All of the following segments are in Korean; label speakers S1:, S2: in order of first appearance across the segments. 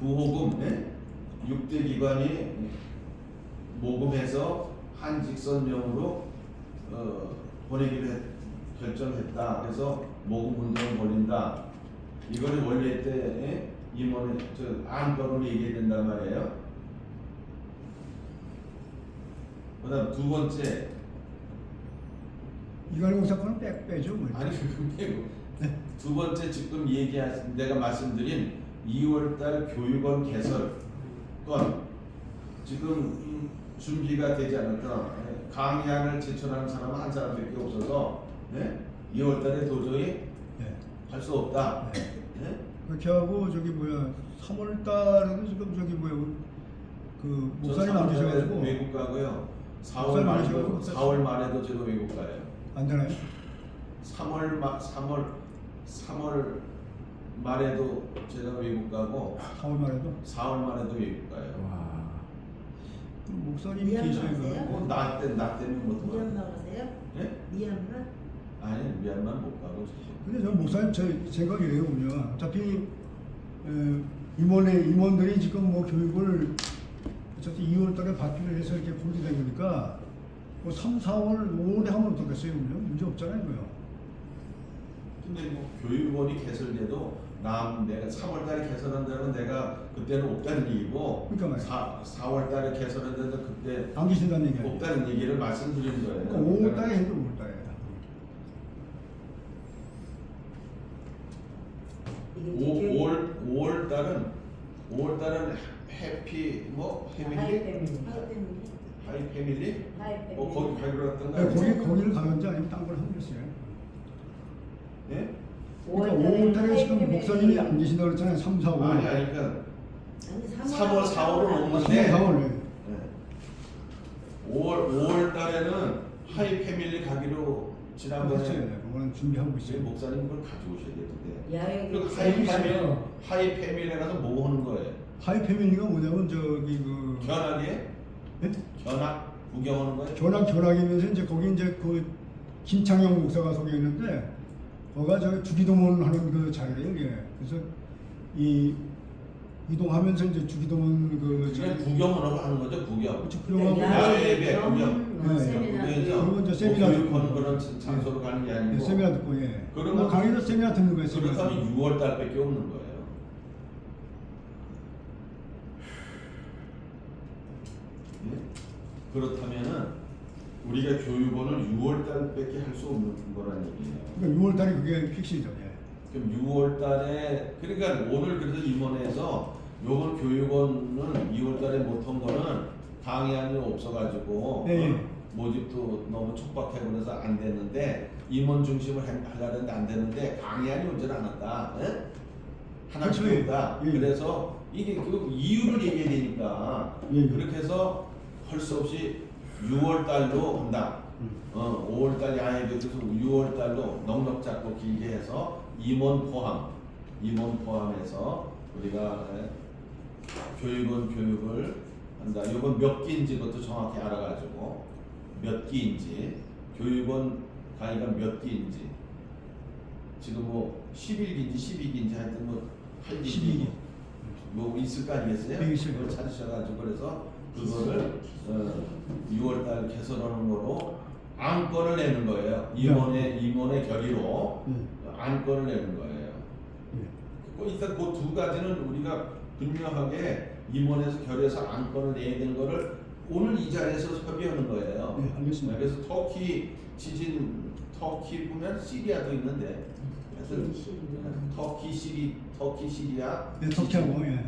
S1: 구호금 예? 6대 기관이 모금해서 한직선명으로 어, 보내기로 했- 결정했다. 그래서 모금 운동을 벌린다. 이거를 원래 때 예? 임원의 저 안건으로 얘기해야 된단 말이에요. 그 다음 두 번째
S2: 이관희 공사건은 빼, 빼죠. 뭐.
S1: 아니 그게
S2: 네.
S1: 두 번째 지금 얘기하 내가 말씀드린 2월달 교육원 개설 건 지금 음, 준비가 되지 않았다. 예, 강의안을 제출하는 사람은 한 사람밖에 없어서 네? 2월달에 도저히
S2: 네.
S1: 할수 없다.
S2: 네.
S1: 예?
S2: 그렇게 하고 저기 뭐야 3월 달에도 지금 저기 뭐야
S1: 그저
S2: 목사님 안
S1: 3월 달에
S2: 계셔가지고
S1: 외국 가고요. 4월
S2: 목사님
S1: 말에도
S2: 계셔가지고
S1: 4월 말에도 제가 외국 가요.
S2: 안 되나요?
S1: 3월 마 3월 3월 말에도 제가 외국 가고
S2: 4월 말에도
S1: 4월 말에도 외국 가요.
S2: 와 그럼 목사님이
S3: 미얀마
S2: 계셔야
S3: 가세요?
S2: 돼요.
S1: 뭐, 나, 때, 나 때문에 못 가.
S3: 미얀마 가세요?
S1: 예?
S3: 미얀마?
S1: 아니, 미얀마 못 가고.
S2: 근데 저 목사님 제 생각이에요 보면 어차피 에, 임원의 임원들이 지금 뭐 교육을 어차피 2월 달에 받기로 해서 이렇게 공지된 거니까 뭐 3, 4월, 5월에 하면 어떻겠어요 그러면? 문제 없잖아요 그요
S1: 근데 뭐 교육원이 개설돼도 남 내가 3월 달에 개설한다면 내가 그때는 없다는 얘기고
S2: 그러니까 말이야.
S1: 4, 4월 달에 개설한다면 그때
S2: 안 계신다는 얘기?
S1: 없다는 얘기를 말씀드리는 거예요.
S2: 그러니까 5월 달에 해도 5월 달에
S3: 이게
S1: 5,
S3: 이제 교육-
S1: 5월 5월 달은 5월 달은 해피 뭐
S3: 하이
S1: 패밀리
S3: 패밀리. 하이 패밀리.
S1: 하이 패밀리
S3: 하이 패밀리.
S1: 뭐 거기 가기로 했던가
S2: 네, 거기 거기를 가는지 아니면 딴걸 하겠어요.
S1: 예?
S2: 그러니까 5월 달에 지금 목사님이 안 계신다고 그랬잖아요. 3, 4, 5.
S1: 아니 아니 그러니까
S3: 아니
S1: 3월, 4월은
S3: 안
S1: 없는데.
S2: 3, 4월. 네.
S1: 네. 5월 5월 달에는 하이 패밀리 가기로 지난번에.
S2: 네. 그거는 준비하고
S1: 저희
S2: 있어요.
S1: 목사님 그걸 가져오셔야 되는데
S3: 야외
S1: 그 하이 패밀리
S3: 재밌어요.
S1: 하이 패밀리 가서 뭐 하는 거예요?
S2: 하이 패밀리가 뭐냐면 저기 그
S1: 견학이에요?
S2: 네?
S1: 견학 구경하는 거예요?
S2: 견학 견학이면서 이제 거기 이제 그 김창영 목사가 소개 있는데 거가 저 주기도문 하는 그 자리예요. 이게. 그래서 이 이동하면서 이제 주기도문 그
S1: 그냥
S2: 저기
S1: 거 하는 거죠 구경.
S2: 그렇죠. 구경하고
S1: 야외
S3: 야외
S1: 예배, 구경.
S3: 경
S2: 네.
S1: 그래서
S2: 그리고 이제
S1: 뭐
S2: 세미나 듣고.
S1: 그런 장소로 가는 게
S2: 네,
S1: 아니고
S2: 세미나 듣고 예.
S1: 그러면-
S2: 뭐 강의도 세미나 듣는 거예요. 세미나.
S1: 그렇다면 6월 달밖에 없는 거예요. 예? 그렇다면은 우리가 교육원을 6월 달밖에 할 수 없는 거라는 얘기예요.
S2: 그러니까 6월 달이 그게 픽시죠. 예.
S1: 그럼 6월 달에 그러니까 오늘 그래서 임원회에서 요번 교육원은 2월 달에 못한 거는 강의안이 없어가지고
S2: 네.
S1: 어? 모집도 너무 촉박하고 그래서 안 됐는데 임원 중심을 했는데 안 됐는데 강의안이 오질 않았다. 예? 하나
S2: 그렇죠.
S1: 필요다.
S2: 예.
S1: 그래서 이게 그 이유를 얘기해야 되니까
S2: 예, 예.
S1: 그렇게 해서 할 수 없이 6월 달로 한다.
S2: 음.
S1: 어, 5월 달 야외 그래서 6월 달로 넉넉 잡고 길게 해서 임원 포함, 임원 포함해서 우리가 예, 교육원 교육을 한다. 이건 몇 기인지 그것도 정확히 알아가지고 몇 기인지 교육원 강의가 몇 기인지 지금 뭐 11기인지 12기인지 하여튼 뭐할
S2: 12기.
S1: 뭐 있을 거 아니겠어요? 그걸 찾으셔가지고 그래서 그거를 어, 6월달 개설하는 거로 안건을 내는 거예요. 임원의 임원의 결의로
S2: 예.
S1: 안건을 내는 거예요.
S2: 예.
S1: 그 일단 그 두 가지는 우리가 분명하게 임원에서 결의해서 안건을 내야 되는 거를 오늘 이 자리에서 협의하는 거예요.
S2: 네, 알겠습니다.
S1: 그래서 터키 지진 터키 보면 시리아도 있는데 하여튼 터키 시리 터키 시리아
S2: 네, 터키하고 예.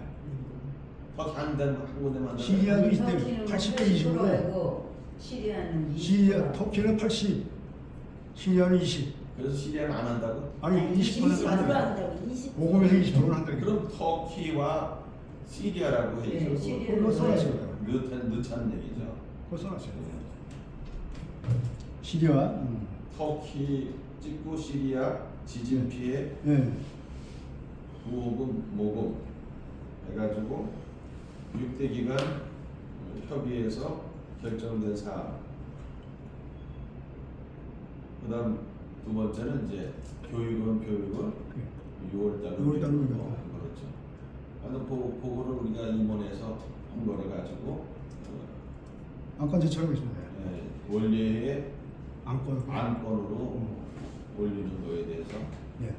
S1: 터키 한 군데 한 군데만
S2: 시리아도 있대요. 80대 20으로.
S3: 시리아는 20%.
S2: 시리아 터키는 80, 시리아는 20.
S1: 그래서 시리아는 안 한다고?
S2: 아니 20%는 한다.
S3: 한다고 20%.
S2: 모금에서 20%는 한다.
S1: 그럼 터키와 시리아라고
S3: 네,
S1: 해서
S3: 시리아.
S2: 그걸로 써놨어요.
S1: 늦한 늦다는 얘기죠.
S2: 그거 써놨어요. 시리아. 음.
S1: 터키 찍고 시리아 지진 피해
S2: 예.
S1: 부호금 모금 해가지고 6대 기관 협의해서 결정된 사항. 그다음 두 번째는 이제 교육원 교육은 6월 달로
S2: 6월 달로
S1: 미루고
S2: 미뤘다.
S1: 그렇죠. 하여튼 그, 그거를 우리가 임원에서 홍보를 가지고 어,
S2: 안건 제출하고 있습니다.
S1: 예, 원래의
S2: 안건.
S1: 안건으로
S2: 음.
S1: 올리는 거에 대해서
S2: 예.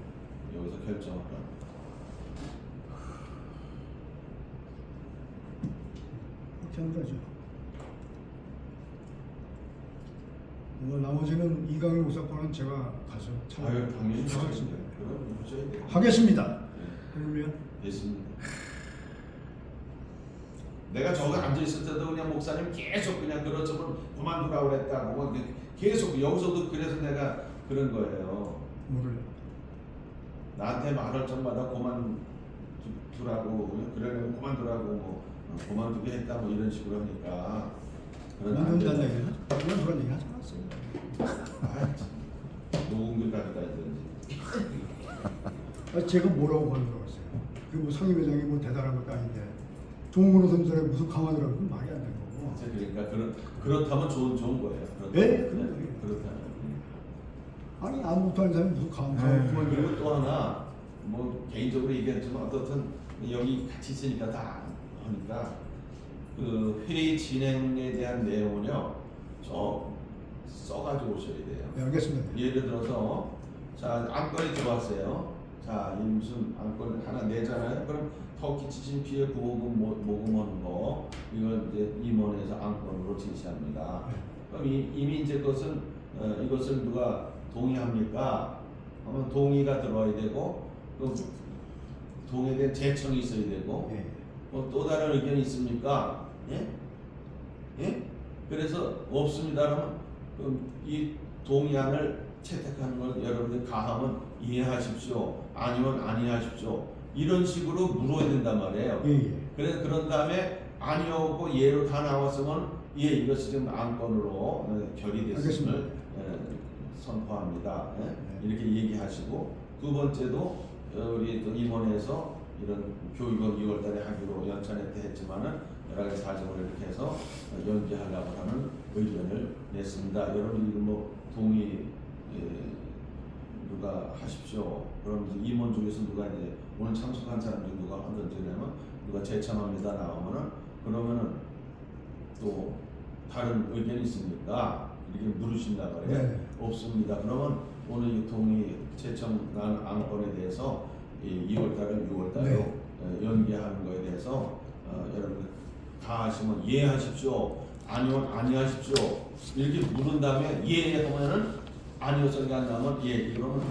S1: 여기서 결정을 합
S2: 거죠. 뭐 나머지는 이강일 목사건은 제가 가서 참
S1: 아유 당연히
S2: 하겠습니다.
S1: 돼요.
S2: 하겠습니다.
S1: 예.
S2: 그러면
S1: 됐습니다. 내가 저기 앉아 있을 때도 그냥 목사님 계속 그냥 그렇지만 그만두라고 막 이렇게 계속 여기서도 그래서 내가 그런 거예요.
S2: 뭐를
S1: 나한테 말할 적마다 그만 두라고 그러면 그만두라고 뭐 어, 그만두게 했다 뭐 이런 식으로 하니까 그런 안
S2: 이런다는
S1: 된다.
S2: 얘기는 그런 그런 얘기 하지 않았어요.
S1: 녹음기까지 가야되는지
S2: 아, 제가 뭐라고 번들어갔어요. 그뭐 상임회장이 뭐 대단한 것도 아닌데 종문호 선수에 무슨 강화더라고 그건 말이 안 되는 거고.
S1: 그러니까 그런 그렇다면 좋은 좋은 거예요. 그렇다면.
S2: 예, 거예요.
S1: 그렇다면.
S2: 아니 아무것도 아닌 사람이 무슨 강화
S1: 네. 그리고 또 하나 뭐 개인적으로 얘기했지만 어떻든 여기 같이 있으니까 다 하니까 그 회의 진행에 대한 내용은요 저 써가지고 오셔야 돼요.
S2: 네, 알겠습니다.
S1: 예를 들어서 자 안건이 들어왔어요. 자, 이 무슨 안건 하나 내잖아요. 그럼 터키 지진 피해 보호금 모- 모금하는 거 이걸 이제 임원에서 안건으로 제시합니다. 그럼 이, 이미 이제 그것은 어, 이것을 누가 동의합니까? 하면 동의가 들어와야 되고 또 동의에 대한 제청이 있어야 되고
S2: 예.
S1: 뭐 또 다른 의견이 있습니까? 예? 예? 그래서 없습니다. 그러면 그럼 이 동의안을 채택하는 걸 여러분들 가하면 이해하십시오. 아니면 아니하십시오. 이런 식으로 물어야 된단 말이에요.
S2: 예, 예.
S1: 그래서 그런 다음에 아니었고 예로 다 나왔으면 예 이것이 지금 안건으로 어, 결의됐음을. 예, 선포합니다. 예?
S2: 네.
S1: 이렇게 얘기하시고 두 번째도 어, 우리 또 임원에서 이런 교육원 2월달에 하기로 연찬했다 했지만은 여러 가지 사정을 이렇게 해서 어, 연기하려고 하는 의견을 냈습니다. 여러분 이거 뭐 동의 예, 누가 하십시오. 그럼 이제 임원 중에서 누가 이제 오늘 참석한 사람 중에 누가 하든지 그러면 누가 제청합니다 나오면은 그러면은 또 다른 의견이 있습니까? 이렇게 물으신다 말이에요.
S2: 네.
S1: 없습니다. 그러면 오늘 이 동의 제청난 안건에 대해서 이 2월달을 6월 달로
S2: 네.
S1: 연기하는 거에 대해서 어, 여러분 다 하시면 예 하십시오. 아니면 아니 하십시오. 이렇게 물은 다음에 예 하면은 아니요 소리가 안 나면 예 이러면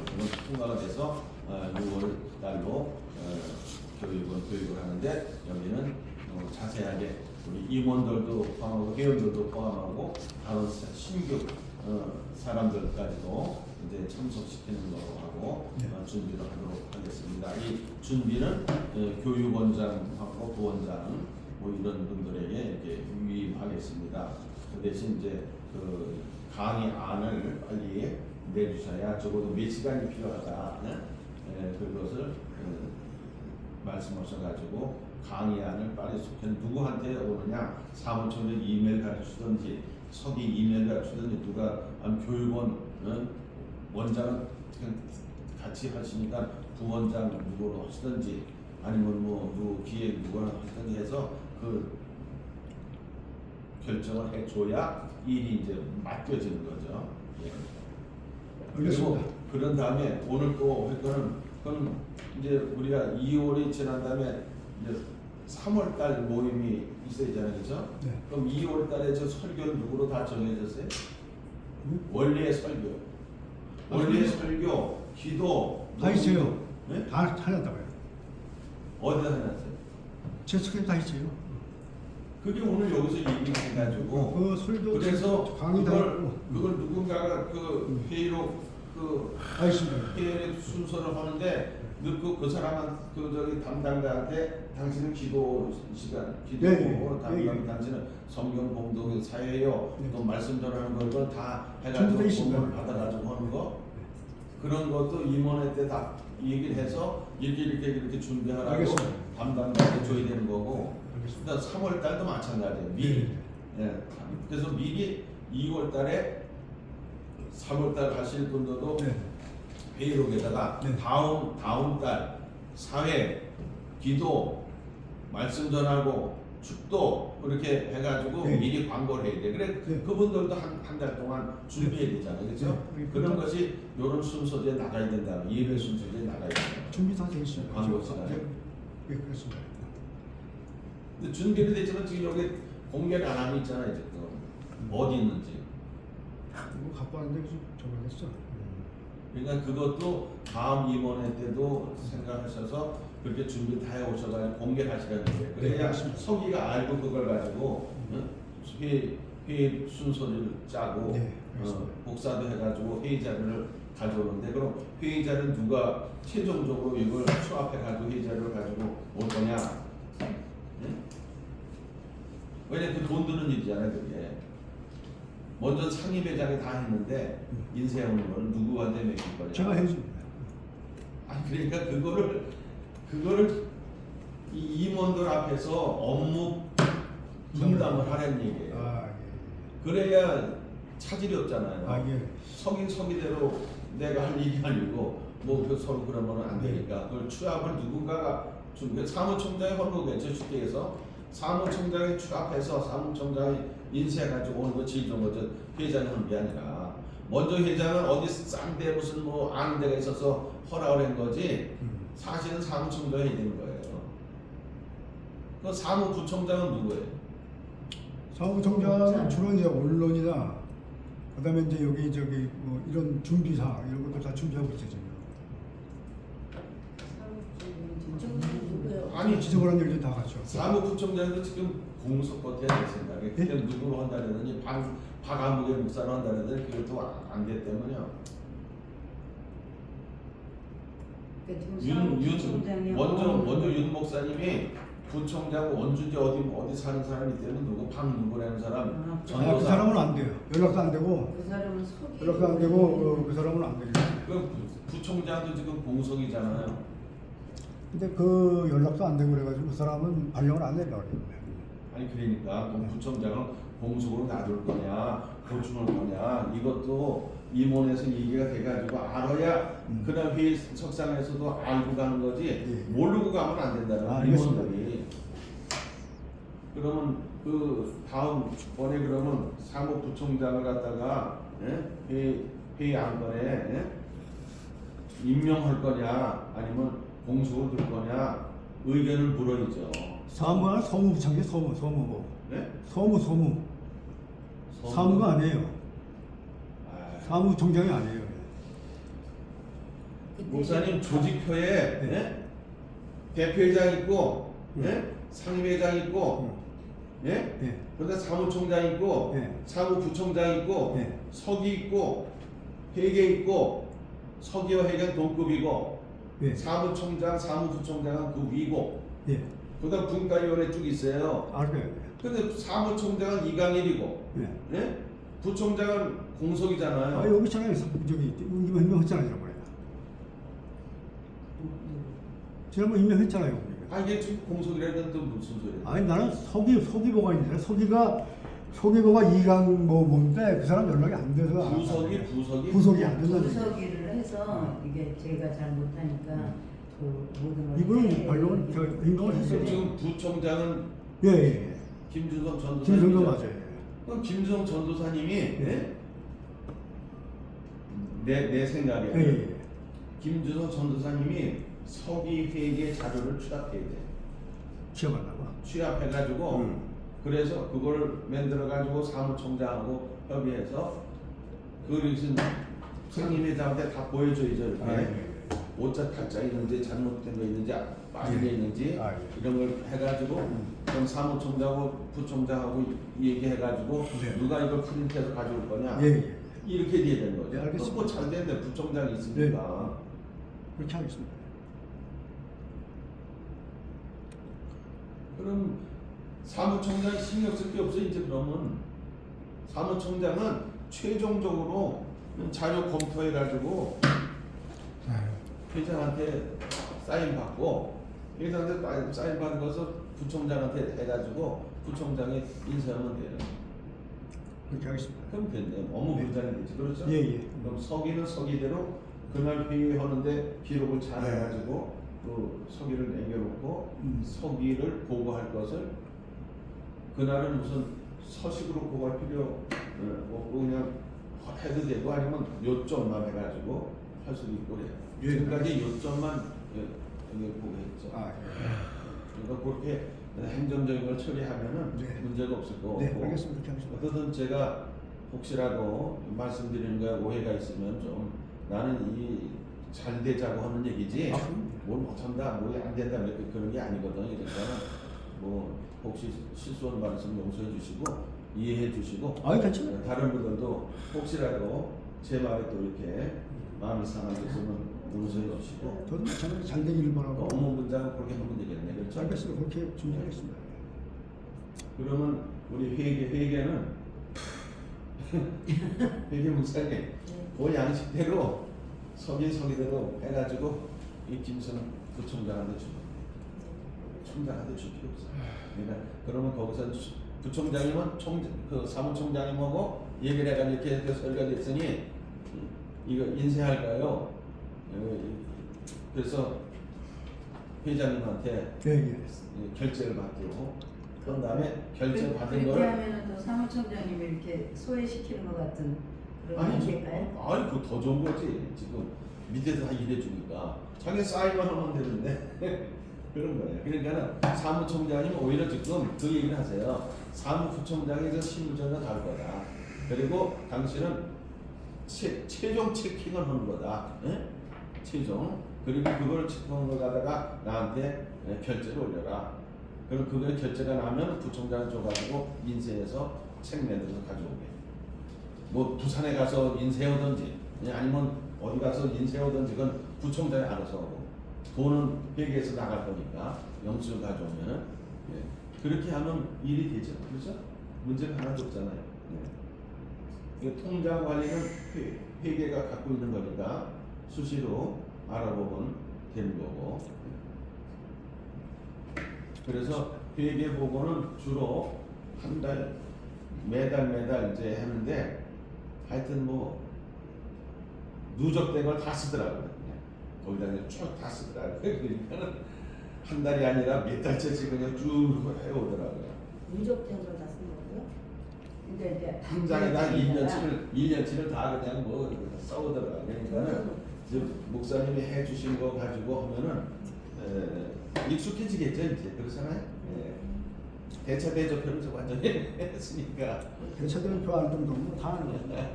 S1: 통과가 돼서 어, 6월 달로 어, 교육은 교육을 하는데 여기는 어, 자세하게 우리 임원들도 포함하고 회원들도 포함하고 다른 사- 신규 어, 사람들까지도 이제 참석시키는 거로 하고
S2: 네.
S1: 어, 준비를 하도록 하겠습니다. 이 준비는 어, 교육원장하고 부원장 뭐 이런 분들에게 이렇게 위임하겠습니다. 그 대신 이제 그 강의 안을 빨리 내주셔야 적어도 몇 시간이 필요하다. 네? 에, 그것을 어, 말씀하셔가지고 강의안을 빨리 속해 누구한테 오느냐 사무총에 이메일 가르치든지 서기 이메일 가르치든지 누가 교육원 어? 원장은 같이 하시니까 부원장 누구로 하시든지 아니면 뭐 누구 기획 누구나 하시든지 해서 그 결정을 해줘야 일이 이제 맡겨지는 거죠. 예. 그리고 그런 다음에 오늘 또 할 거는 그럼 이제 우리가 2월이 지난 다음에 이제 3월 달 모임이 있어야 되잖아요, 그죠?
S2: 네.
S1: 그럼 2월 달에 저 설교는 누구로 다 정해졌어요?
S2: 음?
S1: 원리의 설교,
S2: 아, 그래요?
S1: 설교, 기도
S2: 다 있어요.
S1: 네?
S2: 다 하셨다고요.
S1: 어디다 해놨어요?
S2: 제 스크립 다 있어요.
S1: 그게 오늘 여기서 얘기해가지고
S2: 그 설교
S1: 그래서
S2: 강의 다
S1: 그걸
S2: 있고
S1: 그걸 누군가가 그
S2: 음.
S1: 회의로 그
S2: 다 있습니다.
S1: 회의 순서를 하는데 그, 그 사람한 그 저기 담당자한테 당신은 기도 시간 기도
S2: 예, 예.
S1: 담당
S2: 예, 예.
S1: 당신은 성경 봉독 사회요
S2: 예.
S1: 또 말씀 전하는 걸 그걸 다
S2: 전부
S1: 해가지고. 공을 받아가지고 하는 거 그런 것도 임원회 때 다 얘기를 해서 이렇게 이렇게 이렇게 준비하라고
S2: 알겠습니다.
S1: 담당자한테 줘야 되는 거고. 일단 3월 달도 마찬가지예요 미리
S2: 네.
S1: 예. 그래서 미리 2월 달에 3월 달 하실 분들도
S2: 네.
S1: 회의록에다가
S2: 네.
S1: 다음 다음 달 사회 기도 말씀 전하고 축도 그렇게 해가지고
S2: 네.
S1: 미리 광고를 해야 돼. 그래
S2: 네.
S1: 그분들도 한한달 동안 준비해야 되잖아요, 그렇죠?
S2: 네.
S1: 그런 것이 이런 순서대에 나가야 된다. 예배 순서대에 나가야 된다.
S2: 준비 다 되어 있습니다.
S1: 광고
S2: 저-
S1: 시간에.
S2: 네, 네, 그렇습니다.
S1: 근데 준비는 됐지만 지금 여기 공개를 안 하고 있잖아요, 지금 어디 있는지.
S2: 이거 갖고 왔는데 좀 저거겠어.
S1: 그러니까 그것도 다음 임원회 때도 생각하셔서 그렇게 준비 다 해오셔가지고 공개를 하시라는 거예요.
S2: 네,
S1: 그래야
S2: 맞습니다.
S1: 서기가 알고 그걸 가지고 응? 회의, 회의 순서를 짜고
S2: 네,
S1: 어. 복사도 해가지고 회의 자료를 가져오는데 그럼 회의 자료는 누가 최종적으로 이걸 수합해가지고 회의 자료를 가지고 올 거냐? 응? 왜냐 그 돈 드는 일이잖아요 그게. 먼저 상임 회장이 다 했는데 인쇄하는 거는 누구한테 맡길 거냐?
S2: 제가 해줍니다.
S1: 아니 그러니까 그거를 그거를 이 임원들 앞에서 업무 분담을 하라는 얘기예요.
S2: 아
S1: 그래야 차질이 없잖아요.
S2: 예. 아 예.
S1: 서긴 서기대로 내가 할 일이 아니고 뭐그 서로 그러면 안
S2: 네.
S1: 되니까 그걸 취합을 누군가가 좀 사무총장이 하는 거겠죠 쉽게 해서 사무총장이 취합해서 사무총장이 인쇄해가지고 오는 거 제일 좋은 거죠 회장이 하는 게 아니라 먼저 회장은 어디 싼데 무슨 뭐 아는 데가 있어서 허락을 한 거지
S2: 음.
S1: 사실은 사무총장이 되는 거예요. 그 사무부총장은 누구예요?
S2: 사무총장은 주로 이제 언론이나 그다음에 이제 여기 저기 뭐 이런 준비사 이런 것들 다 준비하고 있죠 지금.
S3: 저는 누구예요?
S1: 아니
S2: 지저분한 일들 다 같이.
S1: 사무부총장도 지금 공석 버텨야 될 생각에
S2: 예?
S1: 그냥 누구로 한다려더니 박 박아무개 목사로 한다려더니 그것도 안돼 때문에요.
S3: 지금
S1: 윤, 윤
S3: 사무총장이
S1: 먼저 먼저 윤 목사님이 부총장 원주지 어디 어디 사는 사람이 때는 누구 박 누구라는 사람
S3: 아,
S2: 아, 그
S1: 전도사
S2: 사람은 안 돼요. 연락도 안 되고
S3: 그 사람은
S2: 연락도 안 되고 어, 그 사람은 안 되죠.
S1: 그 부- 부총장도 지금 공석이잖아요.
S2: 근데 그 연락도 안 되고 그래가지고 그 사람은 발령을 안 내려고 그래요.
S1: 아니 그러니까 그럼 부총장은 공석으로 놔둘 거냐 보충할 거냐 이것도 임원에서 얘기가 돼가지고 알아야
S2: 음.
S1: 그다음 회의 석상에서도 알고 가는 거지
S2: 예.
S1: 모르고 가면 안 된다는
S2: 아.
S1: 임원들이 그러면 그 다음 번에 그러면 사무부총장을 갖다가 예? 회의 회의 안건에 예? 임명할 거냐 아니면 공석으로 둘 거냐 의견을 물어야죠.
S2: 사무가 서무부창이 서무 서무고
S1: 네?
S2: 서무 서무 사무가 아니에요.
S1: 아,
S2: 사무총장이 아니에요.
S1: 목사님 조직표에
S2: 네.
S1: 예? 대표회장 있고
S2: 네.
S1: 예? 상임회장 있고 예?
S2: 예.
S1: 그다음 사무총장 있고
S2: 네.
S1: 사무부총장 있고
S2: 네.
S1: 서기 있고 회계 있고 서기와 회장 동급이고
S2: 예.
S1: 사무총장 사무부총장은 그 위고
S2: 예.
S1: 그다음 분과위원회 쭉 있어요.
S2: 알아요.
S1: 근데 사무총장은 이강일이고
S2: 예.
S1: 예? 부총장은 공석이잖아요.
S2: 아 여기 있잖아요. 저기 임명했잖아요, 저번에. 지난번 임명했잖아요. 우리가.
S1: 아 이게 지금 공석이라는 또 무슨 소리예요?
S2: 아니 나는 서기 서기보가 있는데 서기가 서기보가 이강 뭐 뭔데 그 사람 연락이 안 돼서 안
S1: 부석이 부석이
S2: 부석이 안 된다는 얘기예요.
S3: 분석이를 해서 이게 제가 잘 못하니까 그 모든 걸
S2: 이분은
S3: 해-
S2: 발령을 저 임명을 했어요.
S1: 지금 부총장은
S2: 예, 예, 예.
S1: 김준성 전도사님.
S2: 김성도 맞아요.
S1: 그럼 김준성 전도사님이
S2: 예.
S1: 내, 내 생각에
S2: 예, 예, 예.
S1: 김준성 전도사님이 서기 회계 자료를 취합해야 돼.
S2: 취업한다고.
S1: 취합해가지고
S2: 음.
S1: 그래서 그걸 만들어 가지고 사무총장하고 협의해서 그것을 상임회장한테 다 보여줘야죠 이렇게.
S2: 아, 예.
S1: 오차 타짜 있는지 잘못된 거 있는지 빠진 게
S2: 예.
S1: 있는지
S2: 아, 예.
S1: 이런 걸 해가지고
S2: 음.
S1: 그럼 사무총장하고 부총장하고 얘기해가지고
S2: 네.
S1: 누가 이걸 프린트해서 가져올 거냐
S2: 예, 예.
S1: 이렇게 돼야 되는 거죠.
S2: 네, 알겠습니다.
S1: 뭐잘 되는데 부총장이 있으니까
S2: 그렇게 하겠습니다.
S1: 그럼 사무총장이 신경 쓸 게 없어 이제 그러면 사무총장은 최종적으로 자료 검토해 가지고 회장한테 사인 받고 회장한테 사인- 받은 것을 부총장한테 해가지고 부총장이 인사하면 돼요.
S2: 그렇게 하겠습니다.
S1: 그럼 됐네. 업무
S2: 네.
S1: 분장이 되지 그렇죠?
S2: 예, 예.
S1: 그럼 서기는 서기대로 그날 회의하는데 기록을 잘
S2: 네.
S1: 해가지고 그 서기를 남겨놓고
S2: 음.
S1: 서기를 보고할 것을 그날은 무슨 서식으로 보고할 필요 어, 없고 그냥 해도 되고 아니면 요점만 해가지고 할 수도 있고 그래요.
S2: 예.
S1: 지금까지 요점만 예, 여기 보고 했죠.
S2: 아, 예.
S1: 그러니까 그렇게 행정적인 걸 처리하면은
S2: 네.
S1: 문제가 없을 거고
S2: 네, 알겠습니다. 그렇게.
S1: 어쨌든 제가 혹시라도 말씀드리는 거에 오해가 있으면 좀 나는 이 잘 되자고 하는 얘기지
S2: 아.
S1: 뭘 못한다 뭐안 된다 이렇게 그런 게 아니거든 그러니까 뭐 혹시 실수한 말씀 용서해 주시고 이해해 주시고
S2: 아니, 괜찮아요.
S1: 다른 분들도 혹시라도 제 말에 또 이렇게 마음이 상하셨으면 용서해 주시고
S2: 저도 마찬가지 잘 되기를 바라고.
S1: 업무 문장은 그렇게 하면 되겠네 그렇죠?
S2: 알겠습니다. 그렇게 준비하겠습니다.
S1: 그러면 우리 회계 회계는 회계 목사님
S3: 네.
S1: 그 양식대로 서긴 서기대로 해가지고 이 김선 부총장한테 돼. 총장한테 줄 필요 없어. 그러니까 그러면 거기서 수- 부총장이면 총그 사무총장이 뭐고 얘기를 해가지고 이렇게 이렇게 설계가 됐으니 이거 인쇄할까요? 어, 그래서 회장님한테
S2: 예, 예.
S1: 결제를 받고 그런 다음에 결제 받은
S3: 그렇게
S1: 걸
S3: 하면은 또 사무총장님이 이렇게 소외시키는 것 같은 그런
S1: 아니,
S3: 관계일까요?
S1: 아니 그거 더 좋은 거지 지금 밑에서 다 일해주니까 자기 사인만 하면 되는데 그런 거예요. 그러니까는 사무총장님 오히려 지금 그 얘기를 하세요. 사무부총장이 저 실무전과 다를 거다. 그리고 당신은 최, 최종 체킹을 하는 거다. 예? 최종. 그리고 그걸 체크한 걸 갖다가 나한테 예, 결제를 올려라. 그럼 그거에 결제가 나면 부총장 줘가지고 인쇄해서 책 내들어서 가져오게. 뭐 부산에 가서 인쇄하든지 아니면 어디 가서 인쇄하든지 그건 부총장이 알아서 하고 돈은 회계에서 나갈 거니까 영수증 가져오면은 예. 그렇게 하면 일이 되죠 그렇죠? 문제가 하나도 없잖아요 예. 이 통장 관리는 회, 회계가 갖고 있는 거니까 수시로 알아보면 되는 거고 그래서 회계 보고는 주로 한 달 매달 매달 이제 하는데 하여튼 뭐 누적된 걸 다 쓰더라고요. 거기다 쭉다 쓰더라고요. 그러니까는 한 달이 아니라 몇 달째씩 그냥 쭉 해오더라고요.
S3: 누적된 걸다쓴 거고요. 근데 이제
S1: 한 장에 다 1년치를 1년치를 다 그냥 뭐 써오더라고요. 그러니까는 이제 목사님이 해주신 거 가지고 하면은 에, 익숙해지겠죠 이제 그렇잖아요. 예. 대차 대조표를 저 완전히 했으니까.
S2: 대차대는 표안 정도면 다 하는 거예요.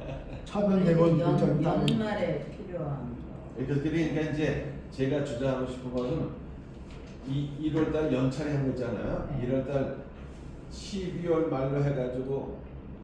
S2: 차변
S3: 연,
S2: 다 거예요.
S3: 연말에 필요한 거.
S1: 그러니까 그러니까 이제 제가 주장하고 싶은 것은 이 1월달 연차례 한거 있잖아요.
S3: 네.
S1: 1월달 12월 말로 해가지고